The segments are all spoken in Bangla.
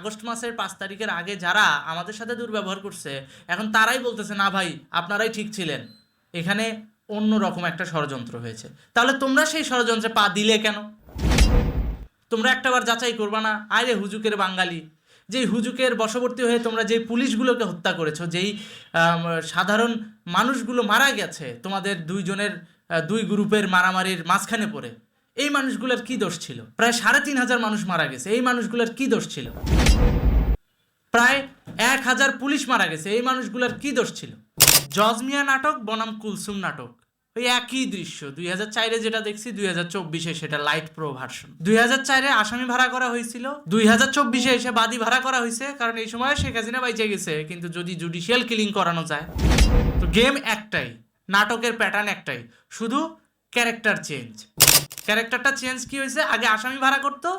আগস্ট মাসের পাঁচ তারিখের আগে যারা আমাদের সাথে দুর্ব্যবহার করছে, এখন তারাই বলতেছে, না ভাই, আপনারাই ঠিক ছিলেন। এখানে অন্য রকম একটা ষড়যন্ত্র হয়েছে। তাহলে তোমরা সেই ষড়যন্ত্রে পা দিলে কেন? তোমরা একটাবার যাচাই করবা না? আরে হুজুকের বাঙালি। যেই হুজুকের বশবর্তী হয়ে তোমরা যেই পুলিশগুলোকে হত্যা করেছ, যেই সাধারণ মানুষগুলো মারা গেছে, তোমাদের দুইজনের দুই গ্রুপের মারামারির মাঝখানে পড়ে। এই মানুষগুলোর কি দোষ ছিল? প্রায় সাড়ে তিন হাজার মানুষ মারা গেছে, এই মানুষগুলোর কি দোষ ছিল? প্রায় এক হাজার পুলিশ মারা গেছে, এই মানুষগুলোর কি দোষ ছিল? জজমিয়া নাটক, বনাম কুলসুম নাটক। ওই একই দৃশ্য, দুই হাজার চারে যেটা দেখছি, দুই হাজার চব্বিশে সেটা লাইট প্রো ভার্সন দুই হাজার চারে আসামি ভাড়া করা হয়েছিল, দুই হাজার চব্বিশে এসে বাদী ভাড়া করা হয়েছে, কারণ এই সময় শেখ হাসিনা বাইচে গেছে, কিন্তু যদি জুডিশিয়াল কিলিং করানো যায়। তো গেম একটাই, নাটকের প্যাটার্ন একটাই, শুধু ক্যারেক্টার চেঞ্জ ক্যারেক্টারটা চেঞ্জ কি হয়েছে? আগে আসামি ভাড়া করতো,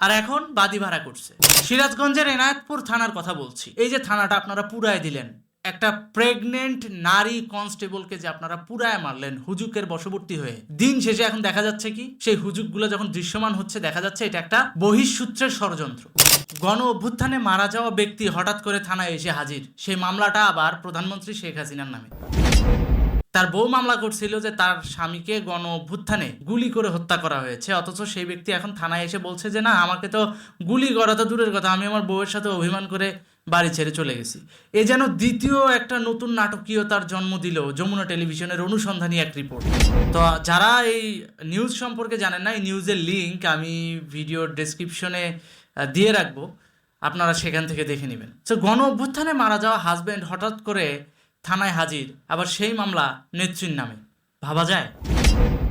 আর এখন বাদী ভাড়া করছে। সিরাজগঞ্জের এনায়েতপুর থানার কথা বলছি। এই যে থানাটা আপনারা পুরায় দিলেন, একটা প্রেগনেন্ট নারী কনস্টেবলকে যে আপনারা পুরায় মারলেন, হুজুকের বশবর্তী হয়ে, দিন শেষে এখন দেখা যাচ্ছে কি? সেই হুজুকগুলো যখন দৃশ্যমান হচ্ছে, দেখা যাচ্ছে এটা একটা বহিঃসূত্রের ষড়যন্ত্র। গণ অভ্যুত্থানে মারা যাওয়া ব্যক্তি হঠাৎ করে থানায় এসে হাজির। সেই মামলাটা আবার প্রধানমন্ত্রী শেখ হাসিনার নামে। তার বউ মামলা করছিল যে তার স্বামীকে গণ অভ্যুত্থানে গুলি করে হত্যা করা হয়েছে, অথচ সেই ব্যক্তি এখন থানায় এসে বলছে যে, না, আমাকে তো গুলি করা তো দূরের কথা, আমি আমার বউয়ের সাথে অভিমান করে বাড়ি ছেড়ে চলে গেছি। এ যেন দ্বিতীয় একটা নতুন নাটকীয়তার জন্ম দিল যমুনা টেলিভিশনের অনুসন্ধানী এক রিপোর্ট। তো যারা এই নিউজ সম্পর্কে জানেন না, এই নিউজের লিঙ্ক আমি ভিডিওর ডেসক্রিপশনে দিয়ে রাখব, আপনারা সেখান থেকে দেখে নেবেন। তো গণ অভ্যুত্থানে মারা যাওয়া হাজবেন্ড হঠাৎ করে থানায় হাজির। আবার সেই মামলা নেত্রীর নামে। ভাবা যায়?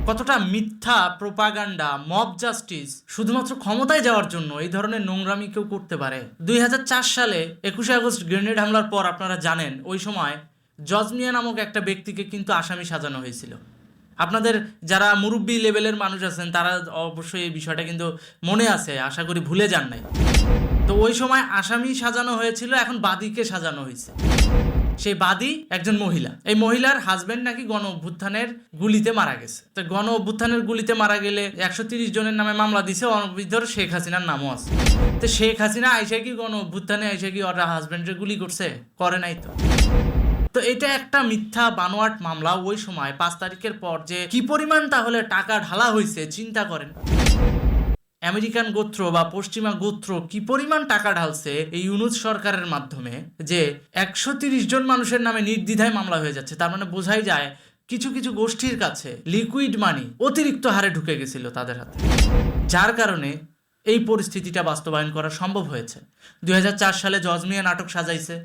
কতটা মিথ্যা প্রোপাগান্ডা, মব জাস্টিস শুধুমাত্র ক্ষমতায় যাওয়ার জন্য এই ধরনের নোংরামি কেউ করতে পারে? দুই হাজার চার সালে একুশে আগস্ট গ্রেনেড হামলার পর আপনারা জানেন, ওই সময় জজমিয়া নামক একটা ব্যক্তিকে কিন্তু আসামি সাজানো হয়েছিল। আপনাদের যারা মুরব্বী লেভেলের মানুষ আছেন, তারা অবশ্যই এই বিষয়টা কিন্তু মনে আছে, আশা করি ভুলে যান নাই। তো ওই সময় আসামি সাজানো হয়েছিল, এখন বাদীকে সাজানো হয়েছে। সেই বাদী একজন মহিলা। এই মহিলার হাজবেন্ড নাকি গণ অভ্যুত্থানের গুলিতে মারা গেছে। তো গণ অভ্যুত্থানের গুলিতে মারা গেলে একশো তিরিশ জনের নামে মামলা দিছে ওর শেখ হাসিনার নামও আছে। তো শেখ হাসিনা আইসা কি গণ অভ্যুত্থানে, আইসা কি ওরা হাজবেন্ডের গুলি করছে? করে নাই তো। তো এটা একটা মিথ্যা বানোয়াট মামলা। ওই সময় পাঁচ তারিখের পর যে কি পরিমাণ তাহলে টাকা ঢালা হয়েছে চিন্তা করেন। আমেরিকান গোত্র বা পশ্চিমা গোত্র কি পরিমাণ টাকা ঢালছে এই ইউনুস সরকারের মাধ্যমে যে একশো জন মানুষের নামে নির্দ্বিধায় মামলা হয়ে যাচ্ছে, তার মানে বোঝাই যায় কিছু কিছু গোষ্ঠীর কাছে লিকুইড মানি অতিরিক্ত হারে ঢুকে গেছিল তাদের হাতে। যার কারণে এই পরিস্থিতিটা বাস্তবায়ন করা সম্ভব হয়েছে। দুই হাজার চার সালে জজমিয়া নাটক সাজাইছে।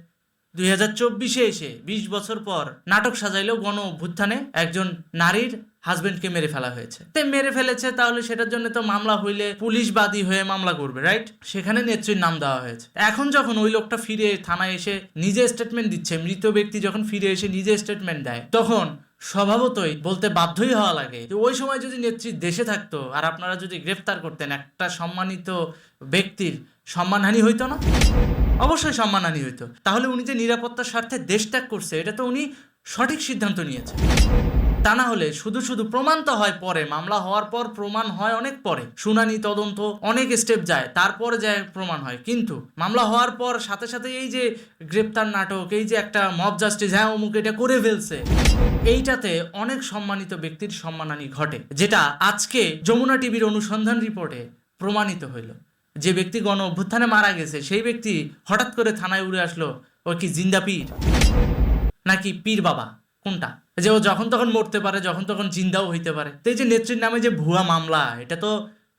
দুই হাজার চব্বিশে এসে বিশ বছর পর নাটক সাজাইলেও গণ অভ্যুত্থানে একজন নারীর হাজবেন্ডকে মেরে ফেলা হয়েছে। তে মেরে ফেলেছে তাহলে সেটার জন্য তো মামলা হইলে পুলিশ বাদী হয়ে মামলা করবে রাইট সেখানে নেত্রীর নাম দেওয়া হয়েছে। এখন যখন ওই লোকটা ফিরে থানায় এসে নিজে স্টেটমেন্ট দিচ্ছে, মৃত ব্যক্তি যখন ফিরে এসে নিজে স্টেটমেন্ট দেয়, তখন স্বভাবতই বলতে বাধ্যই হওয়া লাগে ওই সময় যদি নেত্রী দেশে থাকতো আর আপনারা যদি গ্রেফতার করতেন, একটা সম্মানিত ব্যক্তির সম্মানহানি হইতো না? অবশ্যই সম্মানহানি হইতো। তাহলে উনি যে নিরাপত্তার স্বার্থে দেশ ত্যাগ করছে, এটা তো উনি সঠিক সিদ্ধান্ত নিয়েছে। তা না হলে শুধু শুধু প্রমাণ তো হয় পরে। মামলা হওয়ার পর প্রমাণ হয় অনেক পরে। শুনানি, তদন্ত, অনেক স্টেপ যায়, তারপরে যায় প্রমাণ হয়। কিন্তু মামলা হওয়ার পর সাথে সাথে এই যে গ্রেপ্তার নাটক, এই যে একটা মব জাস্টিস হ্যাঁ অমুক, এটা করে ফেলছে, এইটাতে অনেক সম্মানিত ব্যক্তির সম্মানহানি ঘটে, যেটা আজকে যমুনা টিভির অনুসন্ধান রিপোর্টে প্রমাণিত হইল। যে ব্যক্তি গণ অভ্যুত্থানে মারা গেছে, সেই ব্যক্তি হঠাৎ করে থানায় উড়ে আসলো, ও কি জিন্দা পীর? নাকি পীর বাবা? কোনটা? যে ও যখন তখন মরতে পারে, যখন তখন জিন্দাও হইতে পারে। তো এই যে নেত্রীর নামে যে ভুয়া মামলা, এটা তো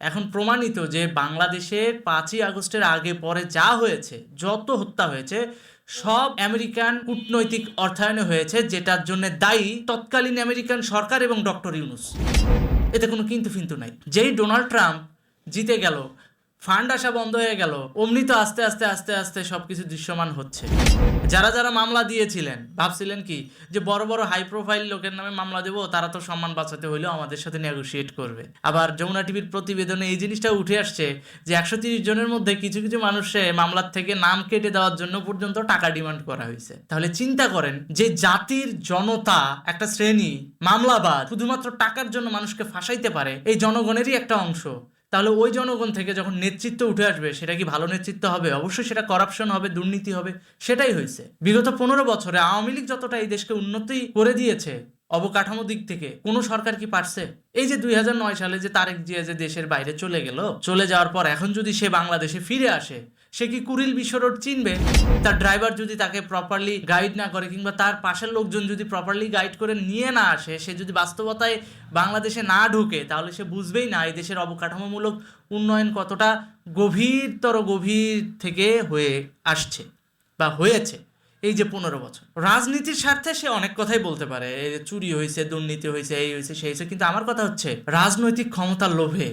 এখন প্রমাণিত যে বাংলাদেশের পাঁচই আগস্টের আগে পরে যা হয়েছে, যত হত্যা হয়েছে, সব আমেরিকান কূটনৈতিক অর্থায়নে হয়েছে, যেটার জন্য দায়ী তৎকালীন আমেরিকান সরকার এবং ডক্টর ইউনুস। এতে কোনো কিন্তু ফিন্তু নাই। যেই ডোনাল্ড ট্রাম্প জিতে গেল, ফান্ড আসা বন্ধ হয়ে গেল, অমনি তো আস্তে আস্তে আস্তে আস্তে সবকিছু দৃশ্যমান হচ্ছে। যারা যারা মামলা দিয়েছিলেন, ভাবছিলেন কি যে বড় বড় হাই প্রোফাইল লোকের নামে মামলা দেবো, তারা তো সম্মান বাঁচাতে হইলেও আমাদের সাথে নেগোসিয়েট করবে। আবার যমুনা টিভির প্রতিবেদনে এই জিনিসটা উঠে আসছে যে একশো তিরিশ জনের মধ্যে কিছু কিছু মানুষে মামলার থেকে নাম কেটে দেওয়ার জন্য পর্যন্ত টাকা ডিমান্ড করা হয়েছে। তাহলে চিন্তা করেন যে জাতির জনতা, একটা শ্রেণি মামলাবাদ শুধুমাত্র টাকার জন্য মানুষকে ফাঁসাইতে পারে, এই জনগণেরই একটা অংশ। তাহলে ওই জনগণ থেকে যখন নেতৃত্ব উঠে আসবে, সেটা কি ভালো নেতৃত্ব হবে? অবশ্যই সেটা করাপশন হবে, দুর্নীতি হবে, সেটাই হয়েছে। বিগত পনেরো বছরে আওয়ামী লীগ যতটা এই দেশকে উন্নতি করে দিয়েছে, অবকাঠামো দিক থেকে, কোন সরকার কি পারছে? এই যে দুই হাজার নয় সালে যে তারেক জিয়া যে দেশের বাইরে চলে গেল, চলে যাওয়ার পর এখন যদি সে বাংলাদেশে ফিরে আসে সে কি কুরিল বিশ্ব রোড চিনবে? তার ড্রাইভার যদি তাকে প্রপারলি গাইড না করে কিংবা তার পাশের লোকজন যদি প্রপারলি গাইড করে নিয়ে না আসে, সে যদি বাস্তবতায় বাংলাদেশে না ঢুকে, তাহলে সে বুঝবেই না এই দেশের অবকাঠামোমূলক উন্নয়ন কতটা গভীরতর গভীর থেকে হয়ে আসছে বা হয়েছে এই যে পনেরো বছর। রাজনীতির স্বার্থে সে অনেক কথাই বলতে পারে। এই যে চুরি হয়েছে, দুর্নীতি হয়েছে, এই হয়েছে, সেই হয়েছে, কিন্তু আমার কথা হচ্ছে, রাজনৈতিক ক্ষমতার লোভে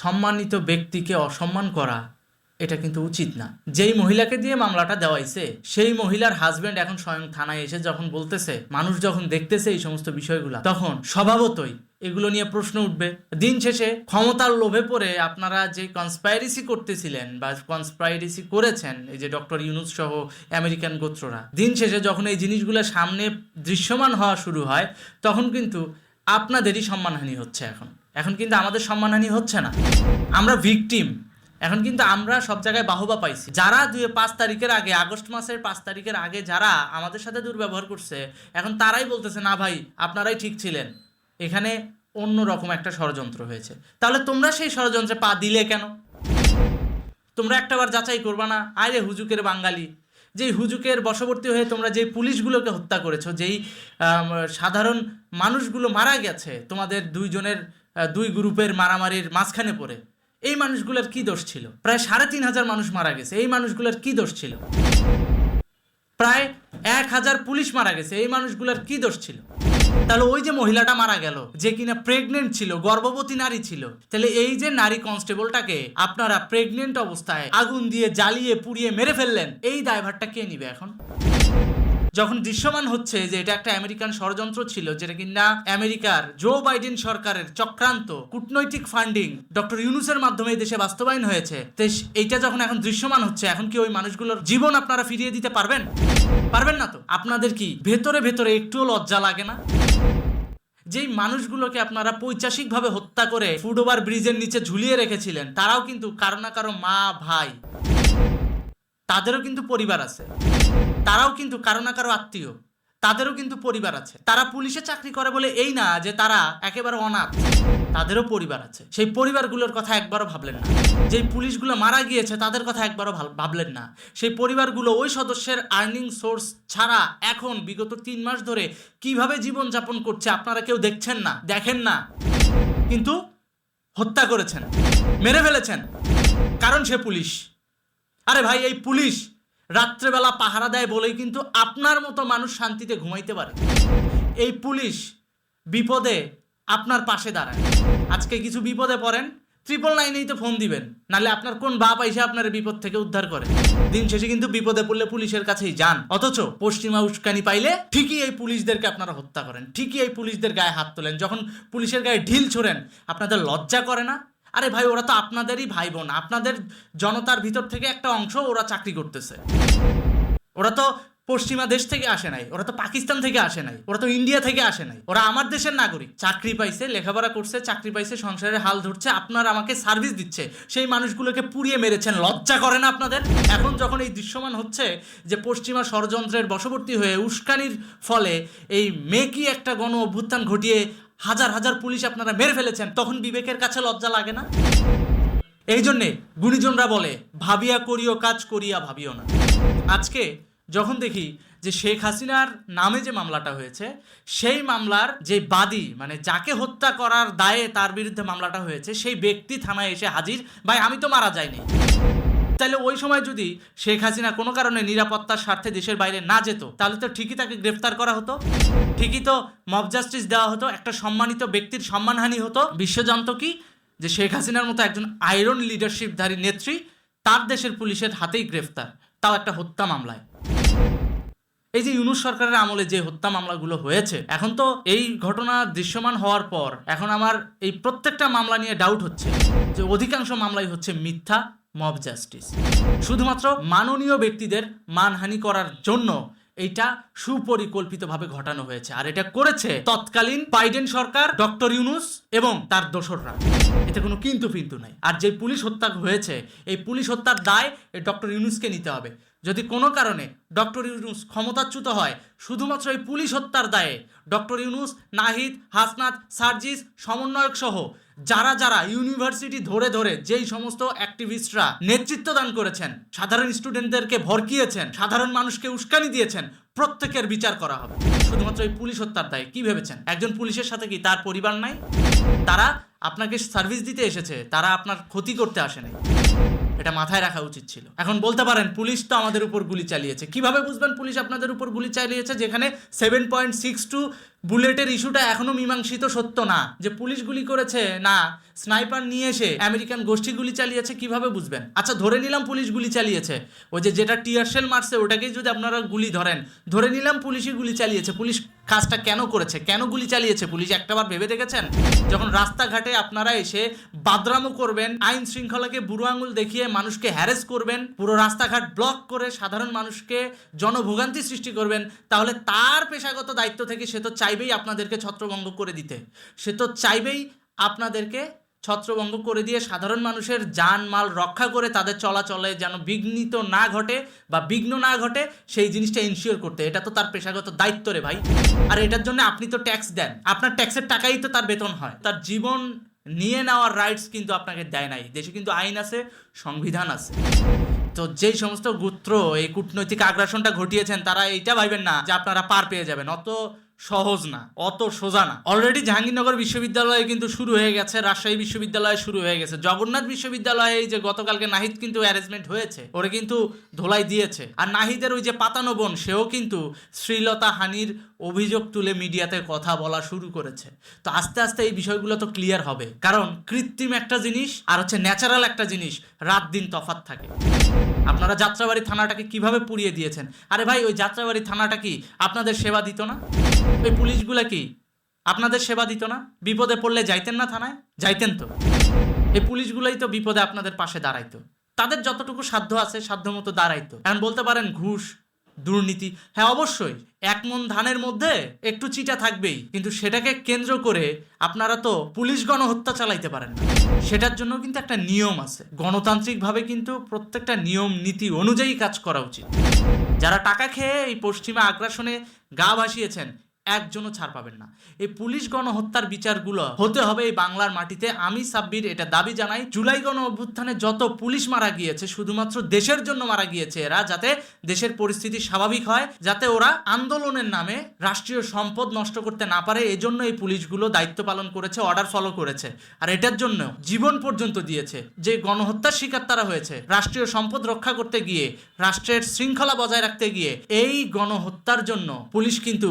সম্মানিত ব্যক্তিকে অসম্মান করা এটা কিন্তু উচিত না। যেই মহিলাকে দিয়ে মামলাটা দেওয়াইছে, সেই মহিলার হাজবেন্ড এখন স্বয়ং থানায় এসে যখন বলতেছে, মানুষ যখন দেখতেছে এই সমস্ত বিষয়গুলো, তখন স্বভাবতই এগুলো নিয়ে প্রশ্ন উঠবে। দিন শেষে ক্ষমতার লোভে পড়ে আপনারা যে কনস্পাইরেসি করতেছিলেন বা কনস্পাইরেসি করেছেন, এই যে ডক্টর ইউনুস সহ আমেরিকান গোত্ররা, দিন শেষে যখন এই জিনিসগুলো সামনে দৃশ্যমান হওয়া শুরু হয়, তখন কিন্তু আপনাদেরই সম্মানহানি হচ্ছে এখন। এখন কিন্তু আমাদের সম্মানহানি হচ্ছে না। আমরা ভিকটিম এখন কিন্তু আমরা সব জায়গায় বাহবা পাইছি। যারা দুই পাঁচ তারিখের আগে, আগস্ট মাসের পাঁচ তারিখের আগে যারা আমাদের সাথে দুর্ব্যবহার করছে, এখন তারাই বলতেছে, না ভাই, আপনারাই ঠিক ছিলেন। এখানে অন্য রকম একটা ষড়যন্ত্র হয়েছে। তাহলে তোমরা সেই ষড়যন্ত্রে পা দিলে কেন? তোমরা একটাবার যাচাই করবা না? আরে হুজুকের বাঙালি। যেই হুজুকের বশবর্তী হয়ে তোমরা যেই পুলিশগুলোকে হত্যা করেছ, যেই সাধারণ মানুষগুলো মারা গেছে তোমাদের দুইজনের দুই গ্রুপের মারামারির মাঝখানে পড়ে। এই মানুষগুলোর কি দোষ ছিল? প্রায় সাড়ে তিন হাজার মানুষ মারা গেছে। এই মানুষগুলোর কি দোষ ছিল? প্রায় এক হাজার পুলিশ মারা গেছে। এই মানুষগুলোর কি দোষ ছিল? তাহলে ওই যে মহিলাটা মারা গেল, যে কিনা প্রেগনেন্ট ছিল, গর্ভবতী নারী ছিল, তাহলে এই যে নারী কনস্টেবলটাকে আপনারা প্রেগনেন্ট অবস্থায় আগুন দিয়ে জ্বালিয়ে, পুড়িয়ে মেরে ফেললেন, এই দায়ভারটা কে নিবে এখন? যখন দৃশ্যমান হচ্ছে যে এটা একটা আমেরিকান ষড়যন্ত্র ছিল, যেটা কিনা আমেরিকার জো বাইডেন সরকারের চক্রান্ত কূটনৈতিক ফান্ডিং ডক্টর ইউনুসের মাধ্যমে দেশে বাস্তবায়ন হয়েছে। এইটা যখন এখন দৃশ্যমান হচ্ছে, এখন কি ওই মানুষগুলোর জীবন আপনারা ফিরিয়ে দিতে পারবেন? পারবেন না তো? আপনাদের কি ভেতরে ভেতরে একটুও লজ্জা লাগে না? যেই মানুষগুলোকে আপনারা পৈচাসিকভাবে হত্যা করে ফুট ওভার ব্রিজের নিচে ঝুলিয়ে রেখেছিলেন, তারাও কিন্তু কারও না কারও মা, ভাই, তাদেরও কিন্তু পরিবার আছে। তারাও কিন্তু কারও না কারও আত্মীয়। তাদেরও কিন্তু পরিবার আছে। তারা পুলিশে চাকরি করে বলে এই না যে তারা একেবারে অনাথ। তাদেরও পরিবার আছে। সেই পরিবারগুলোর কথা একবারও ভাবলেন না। যেই পুলিশগুলো মারা গিয়েছে তাদের কথা একবারও ভাবলেন না। সেই পরিবারগুলো ওই সদস্যের আর্নিং সোর্স ছাড়া এখন বিগত তিন মাস ধরে কীভাবে জীবনযাপন করছে আপনারা কেউ দেখছেন না, দেখেন না। কিন্তু হত্যা করেছেন। মেরে ফেলেছেন। কারণ সে পুলিশ। আরে ভাই, এই পুলিশ রাত্রেবেলা পাহারা দেয় বলেই কিন্তু আপনার মতো মানুষ শান্তিতে ঘুমাইতে পারে। এই পুলিশ বিপদে আপনার পাশে দাঁড়ায়। আজকে কিছু বিপদে পড়েন ট্রিপল নাইনেই তো ফোন দিবেন, নাহলে আপনার কোন বাপ এসে আপনার বিপদ থেকে উদ্ধার করে। দিন শেষে কিন্তু বিপদে পড়লে পুলিশের কাছেই যান। অথচ পশ্চিমা উস্কানি পাইলে ঠিকই এই পুলিশদেরকে আপনারা হত্যা করেন, ঠিকই এই পুলিশদের গায়ে হাত তোলেন। যখন পুলিশের গায়ে ঢিল ছোড়েন, আপনাদের লজ্জা করে না? আরে ভাই, ওরা তো আপনাদেরই ভাই বোন আপনাদের জনতার ভিতর থেকে একটা অংশ ওরা চাকরি করতেছে। ওরা তো পশ্চিমা দেশ থেকে আসে নাই, ওরা তো পাকিস্তান থেকে আসে নাই, ওরা তো ইন্ডিয়া থেকে আসে নাই। ওরা আমার দেশের নাগরিক। চাকরি পাইছে, লেখাপড়া করছে, চাকরি পাইছে সংসারের হাল ধরছে, আপনার আমাকে সার্ভিস দিচ্ছে। সেই মানুষগুলোকে পুড়িয়ে মেরেছেন, লজ্জা করে না আপনাদের? এখন যখন এই দৃশ্যমান হচ্ছে যে পশ্চিমা ষড়যন্ত্রের বশবর্তী হয়ে উস্কানির ফলে এই মেকি একটা গণ অভ্যুত্থান ঘটিয়ে হাজার হাজার পুলিশ আপনারা মেরে ফেলেছেন, তখন বিবেকের কাছে লজ্জা লাগে না? এই জন্যে গুণীজনরা বলে, ভাবিয়া করিও কাজ, করিয়া ভাবিও না। আজকে যখন দেখি যে শেখ হাসিনার নামে যে মামলাটা হয়েছে, সেই মামলার যে বাদী মানে যাকে হত্যা করার দায়ে তার বিরুদ্ধে মামলাটা হয়েছে, সেই ব্যক্তি থানায় এসে হাজির। ভাই, আমি তো মারা যাইনি। তাহলে ওই সময় যদি শেখ হাসিনা কোনো কারণে নিরাপত্তার স্বার্থে দেশের বাইরে না যেত, তাহলে তো ঠিকই তাকে গ্রেফতার করা হতো। ঠিকই তো মব জাস্টিস দেওয়া হতো, একটা সম্মানিত ব্যক্তির সম্মানহানি হতো। বিশ্ব জানতো কি যে শেখ হাসিনার মতো একজন আয়রন লিডারশিপধারী নেত্রী তার দেশের পুলিশের হাতেই গ্রেফতার, তাও একটা হত্যা মামলায়। এই যে ইউনুস সরকারের আমলে যে হত্যা মামলাগুলো হয়েছে, এখন তো এই ঘটনা দৃশ্যমান হওয়ার পর এখন আমার এই প্রত্যেকটা মামলা নিয়ে ডাউট হচ্ছে যে অধিকাংশ মামলাই হচ্ছে মিথ্যা। মব জাস্টিস শুধুমাত্র মাননীয় ব্যক্তিদের মানহানি করার জন্য এইটা সুপরিকল্পিতভাবে ঘটানো হয়েছে। আর এটা করেছে তৎকালীন বাইডেন সরকার, ডক্টর ইউনুস এবং তার দোসররা। এতে কোনো কিন্তু ফিন্তু নাই। আর যে পুলিশ হত্যা হয়েছে, এই পুলিশ হত্যার দায় এই ডক্টর ইউনুসকে নিতে হবে। যদি কোনো কারণে ডক্টর ইউনুস ক্ষমতাচ্যুত হয়, শুধুমাত্র এই পুলিশ হত্যার দায়ে ডক্টর ইউনুস, নাহিদ, হাসনাত, সার্জিস সমন্বয়ক সহ যারা যারা ইউনিভার্সিটি ধরে ধরে যেই সমস্ত অ্যাক্টিভিস্টরা নেতৃত্ব দান করেছেন, সাধারণ স্টুডেন্টদেরকে ভরকিয়েছেন, সাধারণ মানুষকে উস্কানি দিয়েছেন, প্রত্যেকের বিচার করা হবে। শুধুমাত্র এই পুলিশ হত্যার দায়ে কি ভেবেছেন? একজন পুলিশের সাথে কি তার পরিবার নাই? তারা আপনাকে সার্ভিস দিতে এসেছে, তারা আপনার ক্ষতি করতে আসেনি এটা মাথায় রাখা উচিত ছিল। এখন বলতে পারেন, পুলিশ তো আমাদের উপর গুলি চালিয়েছে। কীভাবে বুঝবেন পুলিশ আপনাদের উপর গুলি চালিয়েছে? যেখানে সেভেন পয়েন্ট সিক্স টু বুলেটের ইস্যুটা এখনও মীমাংসিত সত্য না। যে পুলিশ গুলি করেছে, না, স্নাইপার নিয়ে এসে আমেরিকান গোষ্ঠী গুলি চালিয়েছে কীভাবে বুঝবেন? আচ্ছা ধরে নিলাম পুলিশ গুলি চালিয়েছে। ওই যে যেটা টিয়ার শেল মারছে, ওটাকেই যদি আপনারা গুলি ধরেন, ধরে নিলাম পুলিশই গুলি চালিয়েছে। পুলিশ কাজটা কেন করেছে? কেন গুলি চালিয়েছে? পুলিশ একটাবার ভেবে দেখেছেন? যখন রাস্তাঘাটে আপনারা এসে বাদরামো করবেন, আইন শৃঙ্খলাকে বুড়ো আঙুল দেখিয়ে মানুষকে হ্যারেস করবেন, পুরো রাস্তাঘাট ব্লক করে সাধারণ মানুষকে জনভোগান্তি সৃষ্টি করবেন, তাহলে তার পেশাগত দায়িত্ব থেকে সে তো চাইবেই আপনাদেরকে ছত্রভঙ্গ করে দিতে। সে তো চাইবেই আপনাদেরকে ছত্রভঙ্গ করে দিয়ে সাধারণ মানুষের যান মাল রক্ষা করে তাদের চলাচলে যেন বিঘ্নিত না ঘটে বা বিঘ্ন না ঘটে, সেই জিনিসটা ইনশিওর করতে। এটা তো তার পেশাগত দায়িত্ব রে ভাই। আর এটার জন্য আপনি তো ট্যাক্স দেন। আপনার ট্যাক্সের টাকাই তো তার বেতন হয়। তার জীবন নিয়ে নেওয়ার রাইটস কিন্তু আপনাকে দেয় নাই। দেশে কিন্তু আইন আছে, সংবিধান আছে। তো যেই সমস্ত গুত্র, এই কূটনৈতিক আগ্রাসনটা ঘটিয়েছেন, তারা এইটা ভাইবেন না যে আপনারা পার পেয়ে যাবেন। অত সহজ না, অত সোজা না। অলরেডি জাহাঙ্গীরনগর বিশ্ববিদ্যালয়ে কিন্তু শুরু হয়ে গেছে, রাজশাহী বিশ্ববিদ্যালয়ে শুরু হয়ে গেছে। জগন্নাথ বিশ্ববিদ্যালয়ে যে গতকালকে নাহিদ কিন্তু অ্যারেঞ্জমেন্ট হয়েছে, ওরা কিন্তু ধোলাই দিয়েছে। আর নাহিদের ওই যে পাতানো বোন, সেও কিন্তু শ্রীলতা হানির অভিযোগ তুলে মিডিয়াতে কথা বলা শুরু করেছে। তো আস্তে আস্তে এই বিষয়গুলো তো ক্লিয়ার হবে। কারণ কৃত্রিম একটা জিনিস আর হচ্ছে ন্যাচারাল একটা জিনিস রাত দিন তফাত থাকে। আপনারা যাত্রাবাড়ি থানাটাকে কীভাবে পুড়িয়ে দিয়েছেন? আরে ভাই, ওই যাত্রাবাড়ি থানাটা কি আপনাদের সেবা দিত না? ওই পুলিশগুলা কি আপনাদের সেবা দিত না? বিপদে পড়লে যাইতেন না থানায়? যাইতেন তো। এই পুলিশগুলোই তো বিপদে আপনাদের পাশে দাঁড়াইতো। তাদের যতটুকু সাধ্য আছে, সাধ্য মতো দাঁড়াইতো। এখন বলতে পারেন, ঘুষ দুর্নীতি। হ্যাঁ অবশ্যই, এক মন ধানের মধ্যে একটু চিটা থাকবেই, কিন্তু সেটাকে কেন্দ্র করে আপনারা তো পুলিশ গণহত্যা চালাইতে পারেন। সেটার জন্য কিন্তু একটা নিয়ম আছে। গণতান্ত্রিকভাবে কিন্তু প্রত্যেকটা নিয়ম, নীতি অনুযায়ী কাজ করা উচিত। যারা টাকা খেয়ে এই পশ্চিমা আগ্রাসনে গা ভাসিয়েছেন একজনও ছাড় পাবেন না। এই পুলিশ গণহত্যার বিচারগুলো হতে হবে এই বাংলার মাটিতে। আমি সাব্বির, এটা দাবি জানাই, জুলাই গণ অভ্যুত্থানে যত পুলিশ মারা গিয়েছে, শুধুমাত্র দেশের জন্য মারা গিয়েছে এরা, যাতে দেশের পরিস্থিতি স্বাভাবিক হয়, যাতে ওরা আন্দোলনের নামে রাষ্ট্রীয় সম্পদ নষ্ট করতে না পারে, এজন্য এই পুলিশগুলো দায়িত্ব পালন করেছে অর্ডার ফলো করেছে। আর এটার জন্য জীবন পর্যন্ত দিয়েছে। যে গণহত্যার শিকার তারা হয়েছে, রাষ্ট্রীয় সম্পদ রক্ষা করতে গিয়ে, রাষ্ট্রের শৃঙ্খলা বজায় রাখতে গিয়ে, এই গণহত্যার জন্য পুলিশ কিন্তু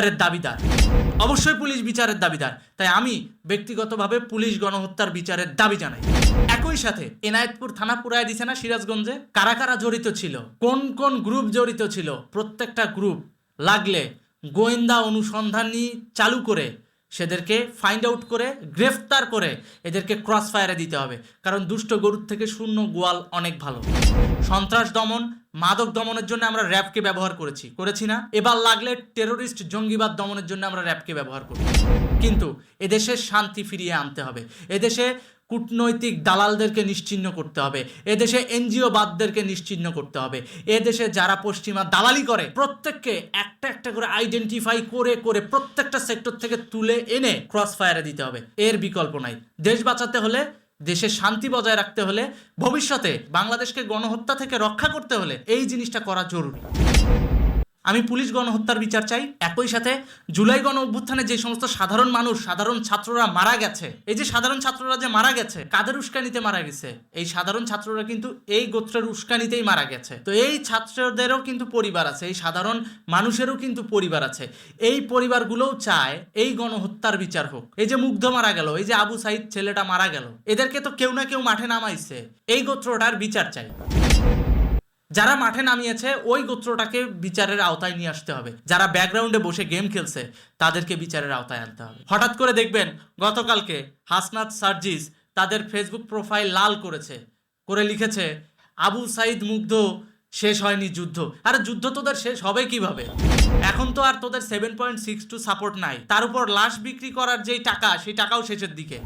বিচারের দাবিদার। অবশ্যই পুলিশ বিচারের দাবিদার। তাই আমি ব্যক্তিগতভাবে পুলিশ গণহত্যার বিচারের দাবি জানাই। একই সাথে এনায়েতপুর থানা পুরায় দিছে না সিরাজগঞ্জে? কারা কারা জড়িত ছিল? কোন কোন গ্রুপ জড়িত ছিল? প্রত্যেকটা গ্রুপ লাগলে গোয়েন্দা অনুসন্ধানী চালু করে সেদেরকে ফাইন্ড আউট করে, গ্রেফতার করে এদেরকে ক্রস ফায়ারে দিতে হবে। কারণ দুষ্ট গরুর থেকে শূন্য গোয়াল অনেক ভালো। সন্ত্রাস দমন মাদক দমনের জন্য আমরা র্যাবকে ব্যবহার করেছি। করেছি না? এবার লাগলে টেরোরিস্ট জঙ্গিবাদ দমনের জন্য আমরা র্যাবকে ব্যবহার করি। কিন্তু এদেশে শান্তি ফিরিয়ে আনতে হবে। এদেশে কূটনৈতিক দালালদেরকে নিশ্চিহ্ন করতে হবে। এদেশে এনজিও বাদদেরকে নিশ্চিহ্ন করতে হবে। এদেশে যারা পশ্চিমা দালালি করে, প্রত্যেককে একটা একটা করে আইডেন্টিফাই করে করে প্রত্যেকটা সেক্টর থেকে তুলে এনে ক্রস ফায়ারে দিতে হবে। এর বিকল্প নাই। দেশ বাঁচাতে হলে দেশের শান্তি বজায় রাখতে হলে ভবিষ্যতে বাংলাদেশকে গণহত্যা থেকে রক্ষা করতে হলে এই জিনিসটা করা জরুরি। আমি পুলিশ গণহত্যার বিচার চাই। একই সাথে জুলাই গণ অভ্যুত্থানে যে সমস্ত সাধারণ মানুষ, সাধারণ ছাত্ররা মারা গেছে, এই যে সাধারণ ছাত্ররা যে মারা গেছে, কাদের উস্কানিতে মারা গেছে? এই সাধারণ ছাত্ররা কিন্তু এই গোত্রের উস্কানিতেই মারা গেছে। তো এই ছাত্রদেরও কিন্তু পরিবার আছে, এই সাধারণ মানুষেরও কিন্তু পরিবার আছে। এই পরিবারগুলোও চায় এই গণহত্যার বিচার হোক। এই যে মুগ্ধ মারা গেল, এই যে আবু সাইদ ছেলেটা মারা গেল, এদেরকে তো কেউ না কেউ মাঠে নামাইছে। এই গোত্রটার বিচার চাই। যারা মাঠে নামিয়েছে, ওই গোত্রটাকে বিচারের আওতায় নিয়ে আসতে হবে। যারা ব্যাকগ্রাউন্ডে বসে গেম খেলছে, তাদেরকে বিচারের আওতায় আনতে হবে। হঠাৎ করে দেখবেন, গতকালকে হাসনাত সার্জিস তাদের ফেসবুক প্রোফাইল লাল করেছে। করে লিখেছে আবু সাইদ মুগ্ধ, শেষ হয়নি যুদ্ধ। আর, যুদ্ধ তোদের শেষ হবে কীভাবে? এখন তো আর তোদের seven point six two support নাই। তার উপর লাশ বিক্রি করার যেই টাকা, সেই টাকাও শেষের দিকে।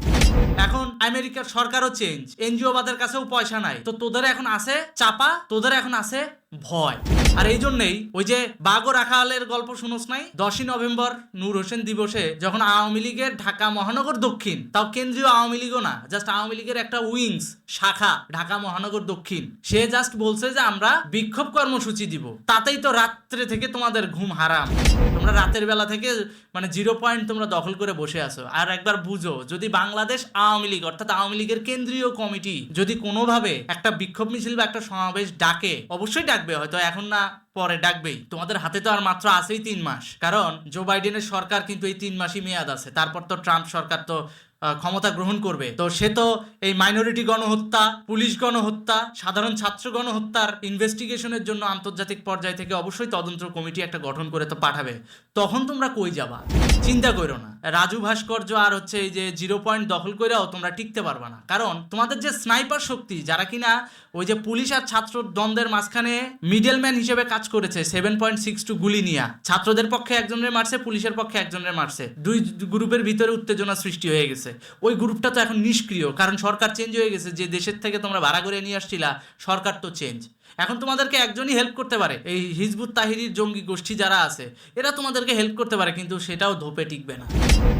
এখন আমেরিকার সরকারও চেঞ্জ এনজিও বাদের কাছেও পয়সা নাই। তো তোদের এখন আছে চাপা, তোদের এখন আছে ভয়। আর এই জন্যই ওই যে বাগো রাখালের গল্প শুনোস নাই? দশই নভেম্বর নূর হোসেন দিবসে যখন আওয়ামী লীগের ঢাকা মহানগর দক্ষিণ, তাও কেন্দ্রীয় আওয়ামী লীগও না জাস্ট আওয়ামী লীগের একটা উইংস শাখা, ঢাকা মহানগর দক্ষিণ। সে জাস্ট বলছে যে আমরা বিক্ষোভ কর্মসূচি দিব। তাতেই তো রাত্রে থেকে তোমাদের ঘুম হারাম। তোমরা রাতের বেলা থেকে মানে জিরো পয়েন্ট তোমরা দখল করে বসে আছো। আর একবার বুঝো, যদি বাংলাদেশ আওয়ামী লীগ, অর্থাৎ আওয়ামী লীগের কেন্দ্রীয় কমিটি যদি কোনোভাবে একটা বিক্ষোভ মিছিল বা একটা সমাবেশ ডাকে, অবশ্যই ডাকবে, হয়তো এখন না, পরে ডাকবেই। তোমাদের হাতে তো আর মাত্র আছেই তিন মাস। কারণ জো বাইডেনের সরকার কিন্তু এই তিন মাসই মেয়াদ আছে। তারপর তো ট্রাম্প সরকার তো ক্ষমতা গ্রহণ করবে। তো সে তো এই মাইনরিটি গণহত্যা, পুলিশ গণহত্যা, সাধারণ ছাত্র গণহত্যার ইনভেস্টিগেশনের জন্য আন্তর্জাতিক পর্যায় থেকে অবশ্যই তদন্ত কমিটি একটা গঠন করে তো পাঠাবে। তখন তোমরা কই যাবা? চিন্তা করো না। রাজু ভাস্কর্য আর হচ্ছে এই যে জিরো পয়েন্ট দখল করেও তোমরা টিকতে পারবা না। কারণ তোমাদের যে স্নাইপার শক্তি, যারা কিনা ওই যে পুলিশ আর ছাত্র দ্বন্দ্বের মাঝখানে মিডলম্যান হিসেবে কাজ করেছে সেভেন পয়েন্ট সিক্স টু গুলি নিয়া। ছাত্রদের পক্ষে একজনের মারছে, পুলিশের পক্ষে একজনের মারছে। দুই গ্রুপের ভিতরে উত্তেজনা সৃষ্টি হয়ে গেছে। ওই গ্রুপটা তো এখন নিষ্ক্রিয়, কারণ সরকার চেঞ্জ হয়ে গেছে। যে দেশের থেকে তোমরা ভাড়া করে নিয়ে আসছিলা, সরকার তো চেঞ্জ এখন তোমাদেরকে একজনই হেল্প করতে পারে। এই হিজবুত তাহিরির জঙ্গি গোষ্ঠী যারা আছে, এরা তোমাদেরকে হেল্প করতে পারে, কিন্তু সেটাও ধোপে টিকবে না।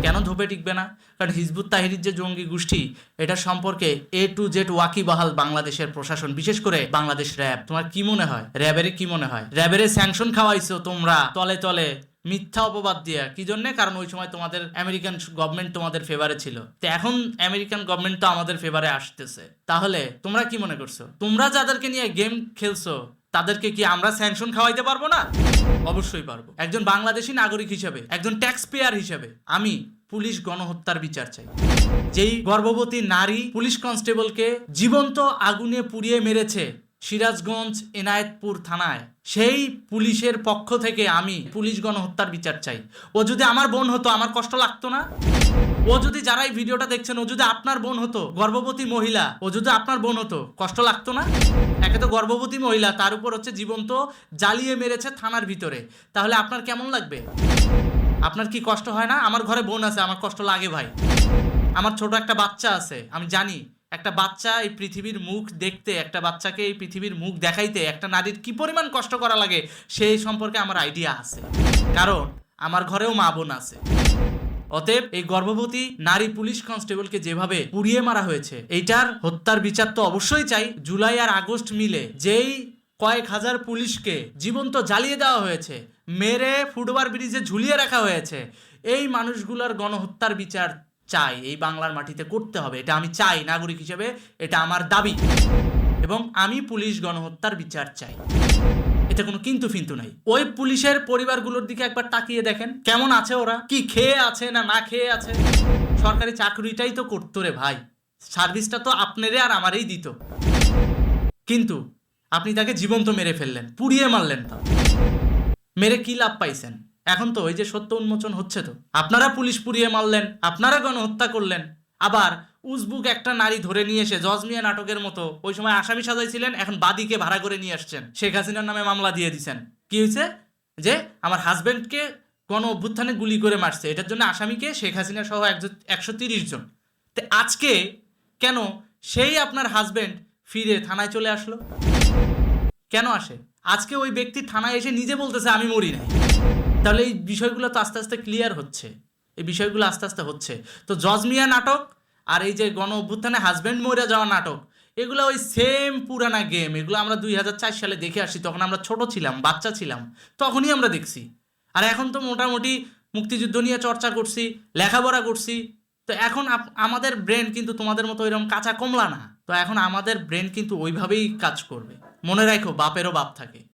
কেন ধোপে টিকবে না? কারণ হিজবুত তাহিরির যে জঙ্গি গোষ্ঠী এটা সম্পর্কে এ টু জেড ওয়াকিবাহাল বাংলাদেশের প্রশাসন, বিশেষ করে বাংলাদেশ র্যাব। তোমার কি মনে হয়? র্যাবের কি মনে হয়? র্যাবের স্যাংশন খাওয়াইছো তোমরা, তলে তলে মিথ্যা অপবাদ দিয়া। কি জন্যে? কারণ ওই সময় তোমাদের আমেরিকান গভর্নমেন্ট তোমাদের ফেভারে ছিল। তো এখন আমেরিকান গভর্নমেন্ট তো আমাদের ফেভারে আসতেছে। তাহলে তোমরা কি মনে করছ? তোমরা যাদেরকে নিয়ে গেম খেলছো, তাদেরকে কি আমরা স্যাংশন খাওয়াইতে পারব না? অবশ্যই পারব। একজন বাংলাদেশী নাগরিক হিসেবে, একজন ট্যাক্স পেয়ার হিসেবে আমি পুলিশ গণহত্যার বিচার চাই। যেই গর্ভবতী নারী পুলিশ কনস্টেবলকে জীবন্ত আগুনে পুড়িয়ে মেরেছে সিরাজগঞ্জ এনায়েতপুর থানায় সেই পুলিশের পক্ষ থেকে আমি পুলিশ গণহত্যার বিচার চাই। ও যদি আমার বোন হতো, আমার কষ্ট লাগতো না। ও যদি যারা এই ভিডিওটা দেখছেন, ও যদি আপনার বোন হতো, গর্ভবতী মহিলা, ও যদি আপনার বোন হতো, কষ্ট লাগতো না? একে তো গর্ভবতী মহিলা, তার উপর হচ্ছে জীবন্ত জ্বালিয়ে মেরেছে থানার ভিতরে। তাহলে আপনার কেমন লাগবে? আপনার কি কষ্ট হয় না? আমার ঘরে বোন আছে, আমার কষ্ট লাগে ভাই। আমার ছোট একটা বাচ্চা আছে, আমি জানি। একটা বাচ্চা এই পৃথিবীর মুখ দেখতে, একটা বাচ্চাকে এই পৃথিবীর মুখ দেখাইতে একটা নারীর কি পরিমাণ কষ্ট করা লাগে, সেই সম্পর্কে আমার আইডিয়া আছে। কারণ আমার ঘরেও মা বোন আছে। অতএব এই গর্ভবতী নারী পুলিশ কনস্টেবলকে যেভাবে পুড়িয়ে মারা হয়েছে, এইটার হত্যার বিচার তো অবশ্যই চাই। জুলাই আর আগস্ট মিলে যেই কয়েক হাজার পুলিশকে জীবন্ত জ্বালিয়ে দেওয়া হয়েছে, মেরে ফুটওভার ব্রিজে ঝুলিয়ে রাখা হয়েছে, এই মানুষগুলোর গণহত্যার বিচার চাই, এই বাংলার মাটিতে করতে হবে, এটা আমি চাই, নাগরিক হিসেবে এটা আমার দাবি। এবং আমি পুলিশ গণহত্যার বিচার চাই। এতে কোনো কিন্তু ফিন্তু নাই। ওই পুলিশের পরিবারগুলোর দিকে একবার তাকিয়ে দেখেন, কেমন আছে ওরা? কি খেয়ে আছে না না খেয়ে আছে? সরকারি চাকরিটাই তো করতো রে ভাই। সার্ভিসটা তো আপনারে আর আমারই দিত। কিন্তু আপনি তাকে জীবন্ত মেরে ফেললেন, পুড়িয়ে মারলেন তা। মেরে কি লাভ পাইছেন? এখন তো ওই যে সত্য উন্মোচন হচ্ছে তো। আপনারা পুলিশ পুড়িয়ে মারলেন, আপনারা গণহত্যা করলেন। আবার উজবুক একটা নারী ধরে নিয়ে এসে জজমিয়া নাটকের মতো ওই সময় আসামি সাজাইছিলেন, এখন বাদীকে ভাড়া করে নিয়ে আসছেন। শেখ হাসিনার নামে মামলা দিয়ে দিছেন। কি হয়েছে যে আমার হাজবেন্ডকে গণ অভ্যুত্থানে গুলি করে মারছে। এটার জন্য আসামিকে শেখ হাসিনা সহ একশো তিরিশ জন। তো আজকে কেন সেই আপনার হাজবেন্ড ফিরে থানায় চলে আসলো? কেন আসে? আজকে ওই ব্যক্তি থানায় এসে নিজে বলতেছে, আমি মরি নাই। তাহলে এই বিষয়গুলো তো আস্তে আস্তে ক্লিয়ার হচ্ছে। এই বিষয়গুলো আস্তে আস্তে হচ্ছে। তো জজমিয়া নাটক আর এই যে গণ অভ্যুত্থানে হাজব্যান্ড মরে যাওয়া নাটক, এগুলো ওই সেম পুরানা গেম এগুলো আমরা দুই হাজার চার সালে দেখে আসি, তখন আমরা ছোট ছিলাম, বাচ্চা ছিলাম, তখনই আমরা দেখছি। আর এখন তো মোটামুটি মুক্তিযুদ্ধ নিয়ে চর্চা করছি, লেখাপড়া করছি। তো এখন আমাদের ব্রেন কিন্তু তোমাদের মতো এরকম কাঁচা কমলা না। তো এখন আমাদের ব্রেন কিন্তু ওইভাবেই কাজ করবে। মনে রাখো, বাপেরও বাপ থাকে।